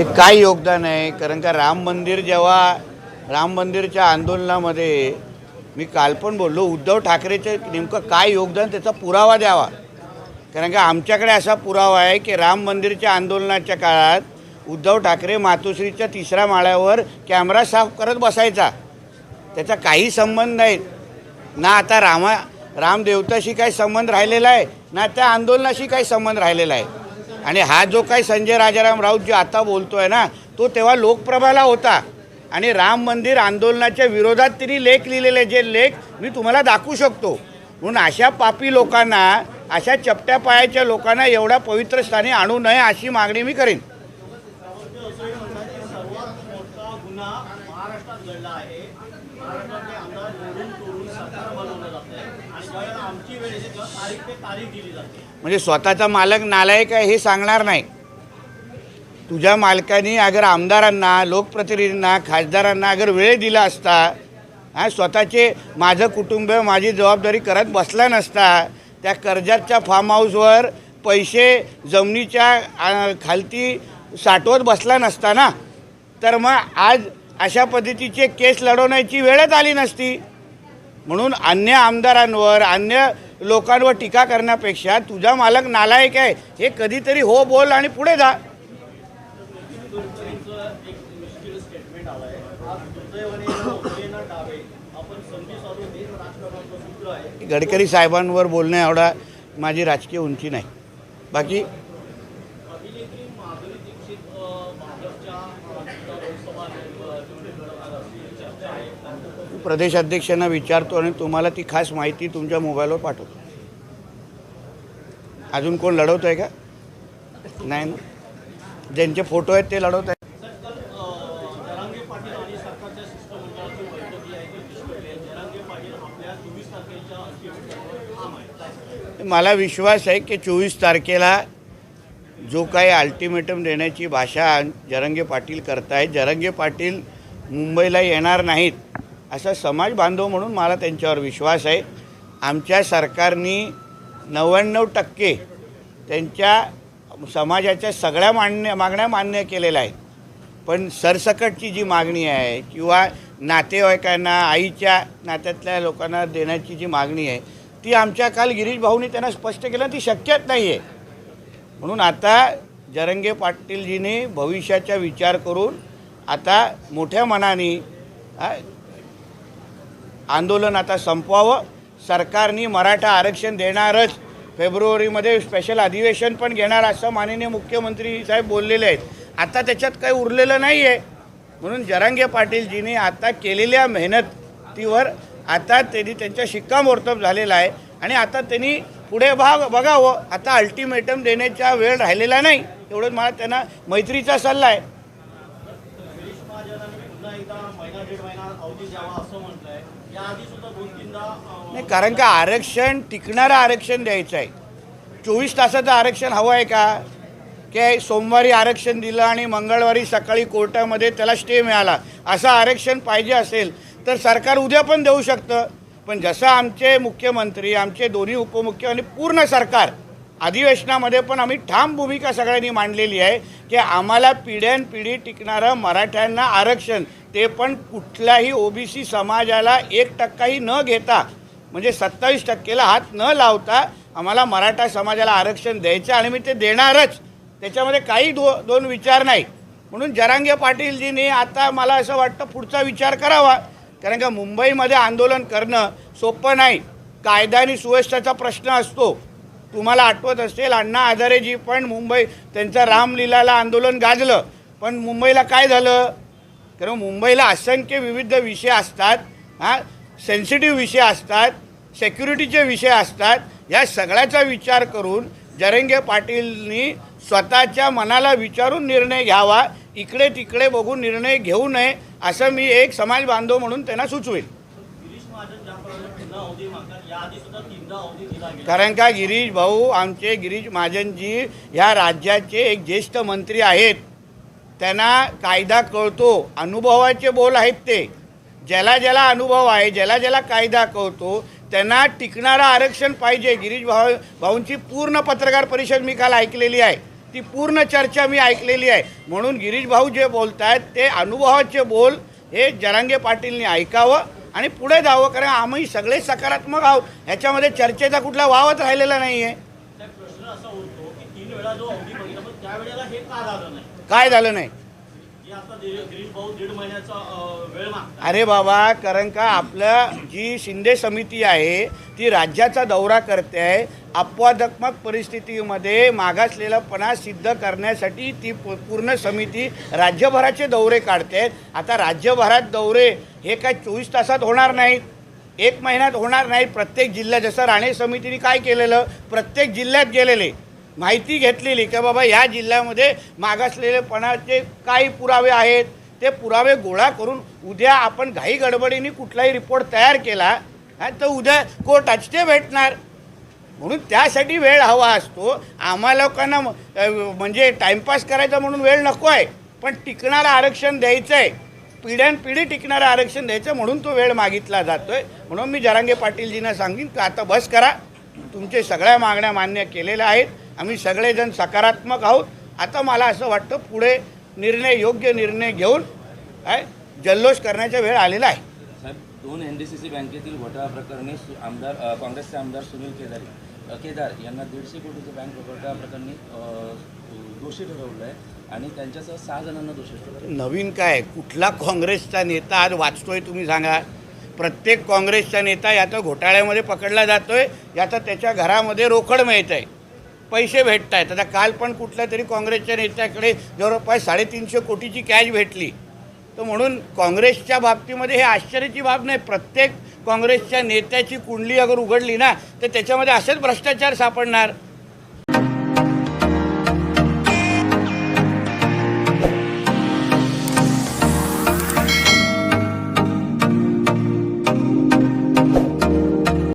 हे काय योगदान आहे? कारण का राम मंदिर जेव्हा राम मंदिरच्या आंदोलनामध्ये मी काल पण बोललो उद्धव ठाकरेचं नेमकं काय योगदान त्याचा पुरावा द्यावा. कारण का आमच्याकडे असा पुरावा आहे की राम मंदिरच्या आंदोलनाच्या काळात उद्धव ठाकरे मातोश्रीच्या तिसऱ्या माळ्यावर कॅमेरा साफ करत बसायचा. त्याचा काही संबंध नाही. ना आता रामा रामदेवताशी काही संबंध राहिलेला आहे ना त्या आंदोलनाशी काही संबंध राहिलेला आहे. आणि हा जो काही संजय राजाराम राऊत जो आता बोलतो आहे ना तो तेव्हा लोकप्रभाला होता. आणि राम मंदिर आंदोलनाच्या विरोधात तिने लेख लिहिलेले जे लेख मी तुम्हाला दाखवू शकतो. म्हणून अशा पापी लोकांना अशा चपट्या पायाच्या लोकांना एवढ्या पवित्र स्थानी आणू नये अशी मागणी मी करेन. महाराष्ट्रात घडला आहे. महाराष्ट्रातले आमदार निवडून तोडून सरकार बनवलं म्हणजे स्वतःचा मालक नालायक आहे हे सांगणार नाही. तुझ्या मालकाने अगर आमदारांना लोकप्रतिनिधींना खासदारांना अगर वेळ दिला असता हा स्वतःचे माझं कुटुंब माझी जबाबदारी करत बसला नसता त्या कर्जाच्या फार्म हाऊसवर पैसे जमिनीच्या खालती साठवत बसला नसता ना तर मग आज अशा पद्धतीचे केस लढवण्याची वेळच आली नसती. म्हणून अन्य आमदारांवर अन्य लोकांवर टीका करण्यापेक्षा तुझा मालक नालायक आहे. हे कधीतरी हो बोल आणि पुढे जा. गडकरी साहेबांवर बोलणे एवढा माझी राजकीय उंची नाही. बाकी प्रदेशाध्यक्षांना विचारतो आणि तुम्हाला ती खास माहिती तुमच्या मोबाईलवर पाठवतो. अजून कोण लढवत आहे का? नाही ना? ज्यांचे फोटो आहेत ते लढवत आहे आहे मला विश्वास आहे की चोवीस तारखेला जो काही अल्टिमेटम देण्याची भाषा जरंगे पाटील करतायत. जरंगे पाटील मुंबईला येणार नाहीत. असा समाज बांधव म्हणून मला त्यांच्यावर विश्वास आहे. आमच्या सरकारनी नव्याण्णव टक्के त्यांच्या समाजाच्या सगळ्या मान्य मागण्या मान्य केलेल्या आहेत. पण सरसकटची जी मागणी आहे किंवा नातेवाईकांना आईच्या नात्यातल्या लोकांना देण्याची जी मागणी आहे ती आमच्या काल गिरीश भाऊनी त्यांना स्पष्ट केलं ती शक्यच नाही आहे म्हणून आता जरंगे पाटीलजीने भविष्याचा विचार करून आता मोठ्या मनाने आंदोलन आता संपवावं. सरकारने मराठा आरक्षण देणारच. फेब्रुवारीमध्ये स्पेशल अधिवेशन पण घेणार असं माननीय मुख्यमंत्री साहेब बोललेले आहेत. आता त्याच्यात काही उरलेलं नाही आहे म्हणून जरांगे पाटीलजीने आता केलेल्या मेहनतीवर आता त्यांनी त्यांच्या शिक्कामोर्तब झालेला आहे. आणि आता त्यांनी पुढे भाग बघावं. आता अल्टिमेटम देण्याचा वेळ राहिलेला नाही. एवढंच मला त्यांना मैत्रीचा सल्ला आहे. गिरीश पुन्हा एकदा महिना दीड महिना अवधी द्यावा असं म्हटलं आहे नाही कारण का आरक्षण टिकणारं आरक्षण द्यायचं आहे. चोवीस तासाचं आरक्षण हवं आहे का? की सोमवारी आरक्षण दिलं आणि मंगळवारी सकाळी कोर्टामध्ये त्याला स्टे मिळाला असं आरक्षण पाहिजे असेल तर सरकार उद्या पण देऊ शकतं. पण जसं आमचे मुख्यमंत्री आमचे दोन्ही उपमुख्यमंत्री पूर्ण सरकार अधिवेशनामध्ये पण आम्ही ठाम भूमिका सगळ्यांनी मांडलेली आहे की आम्हाला पिढ्यानपिढी टिकणारं मराठ्यांना आरक्षण ते पण कुठल्याही ओबीसी समाजाला एक टक्काही न घेता म्हणजे सत्तावीस टक्केला हात न लावता आम्हाला मराठा समाजाला आरक्षण द्यायचं आणि मी ते देणारच. त्याच्यामध्ये काही दो दोन विचार नाही. म्हणून जरांगे पाटीलजींनी आता मला असं वाटतं पुढचा विचार करावा. कारण का मुंबईमध्ये आंदोलन करणं सोपं नाही. कायदा आणि सुव्यवस्थेचा प्रश्न असतो. तुम्हाला आठवत असेल अण्णा हजारेजी पण मुंबई त्यांचं रामलीलाला आंदोलन गाजलं. पण मुंबईला काय झालं? कारण मुंबईला असंख्य विविध विषय असतात हां सेन्सिटिव्ह विषय असतात सेक्युरिटीचे विषय असतात या सगळ्याचा विचार करून जरंगे पाटीलनी स्वतःच्या मनाला विचारून निर्णय घ्यावा इकडे तिकडे बघून निर्णय घेऊ नये असं मी एक समाज बांधव म्हणून त्यांना सुचवेल कारण का गिरीश भाऊ आमचे गिरीश महाजनजी ह्या राज्याचे एक ज्येष्ठ मंत्री आहेत. त्यांना कायदा कळतो. अनुभवाचे बोल आहेत ते. ज्याला ज्याला अनुभव आहे ज्याला ज्याला कायदा कळतो त्यांना टिकणारं आरक्षण पाहिजे. गिरीश भाऊ भाऊंची पूर्ण पत्रकार परिषद मी काल ऐकलेली आहे. ती पूर्ण चर्चा मी ऐकलेली आहे. म्हणून गिरीश भाऊ जे बोलत आहेत ते अनुभवाचे बोल हे जरांगे पाटीलने ऐकावं आणि पुढे जावं. कारण आम्ही सगळे सकारात्मक आहोत. ह्याच्यामध्ये चर्चेचा कुठला वावच राहिलेला नाही? आहे नाही काय झालं नाही? अरे बाबा कारण का आपलं जी शिंदे समिती आहे ती राज्याचा दौरा करते आहे अपवादात्मक परिस्थितीमध्ये मागासलेलापणा सिद्ध करण्यासाठी ती पूर्ण समिती राज्यभराचे दौरे काढते. आता राज्यभरात दौरे हे काय चोवीस तासात होणार नाहीत? एक महिन्यात होणार नाहीत प्रत्येक जिल्ह्यात. जसं राणे समितीने काय केलेलं? प्रत्येक जिल्ह्यात गेलेले. माहिती घेतलेली की बाबा ह्या जिल्ह्यामध्ये मागासलेलेपणाचे काही पुरावे आहेत. ते पुरावे गोळा करून उद्या आपण घाई गडबडीने कुठलाही रिपोर्ट तयार केला तर उद्या कोर्टात ते भेटणार. म्हणून त्यासाठी वेळ हवा असतो. आम्हा लोकांना म्हणजे टाईमपास करायचा म्हणून वेळ नको आहे पण टिकणारं आरक्षण द्यायचं आहे पिढ्यानपिढी टिकणारं आरक्षण द्यायचं म्हणून तो वेळ मागितला जातो आहे म्हणून मी जरांगे पाटीलजींना सांगेन की आता बस करा. तुमचे सगळ्या मागण्या मान्य केलेल्या आहेत. आम्ही सगळेजण सकारात्मक आहोत. आता मला असं वाटतं पुढे निर्णय योग्य निर्णय घेऊन काय जल्लोष करण्याचा वेळ आलेला आहे. साहेब दोन एन डी सी सी बँकेतील घोटाळा प्रकरणी सु- आमदार काँग्रेसचे आमदार सुनील केदार केदार यांना दीडशे कोटीचं बँक घोटाळा प्रकरणी दोषी ठरवलं आहे आणि त्यांच्यासह सहा जणांना दोषी ठरवलं नवीन काय कुठला काँग्रेसचा नेता आज वाचतोय तुम्ही सांगा. प्रत्येक काँग्रेसचा नेता याचा घोटाळ्यामध्ये पकडला जातोय याचा त्याच्या घरामध्ये रोकड मिळत आहे पैसे भेटत आहेत आता काल पण कुठल्या तरी काँग्रेसच्या नेत्याकडे जवळपास साडेतीनशे कोटीची कॅश भेटली. तर म्हणून काँग्रेसच्या बाबतीमध्ये हे आश्चर्याची बाब नाही. प्रत्येक काँग्रेसच्या नेत्याची कुंडली अगर उघडली ना तर त्याच्यामध्ये असेच भ्रष्टाचार सापडणार.